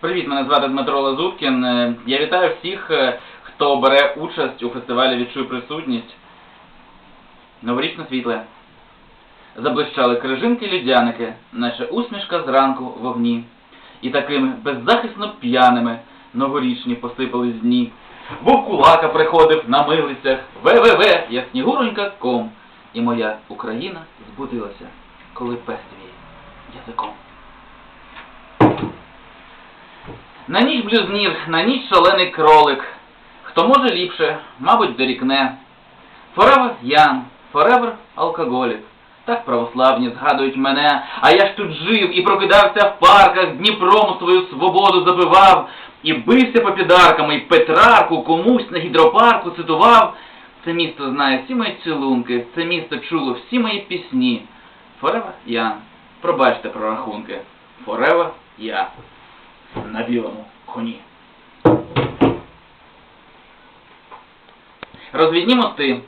Привіт, мене звати Дмитро Лазуткін. Е, Я вітаю всіх, е, хто бере участь у фестивалі Відчуй присутність. Новорічне світле. Заблищали крижинки людяники, наче усмішка зранку вогні. І такими беззахисно п'яними новорічні посипались дні. Вовкулака приходив на милицях, ВВВ, я снігуронька ком. І моя Україна збудилася, коли пес твій язиком. На ніч блюзнір, на ніч шалений кролик. Хто може ліпше, мабуть, дорікне. Forever young, forever алкоголік. Так православні згадують мене, а я ж тут жив і прокидався в парках, Дніпром свою свободу забивав, і бився по підарками, і Петрарку комусь на гідропарку цитував. Це місто знає всі мої цілунки, це місто чуло всі мої пісні. Forever young. Пробачте прорахунки. Forever я на білому коні. Розвідні мости,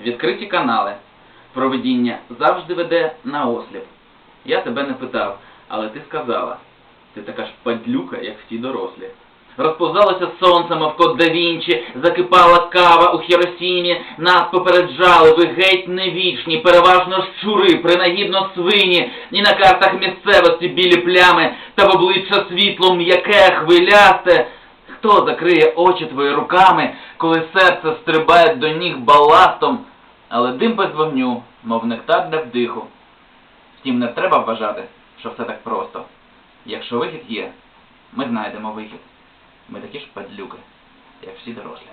відкриті канали. Проведіння завжди веде на осліп. Я тебе не питав, але ти сказала. Ти така ж падлюка, як всі дорослі. Розповзалося сонце, мов кот да Вінчі, закипала кава у Хіросімі, нас попереджали, ви геть не вічні, переважно щури, принагідно свині, і на картах місцевості білі плями, та в обличчя світло м'яке, хвилясте. Хто закриє очі твої руками, коли серце стрибає до ніг баластом, але дим без вогню, мов нектар для вдиху. Втім, не треба вважати, що все так просто. Якщо вихід є, ми знайдемо вихід. Ми такі ж падлюки, як всі дорослі.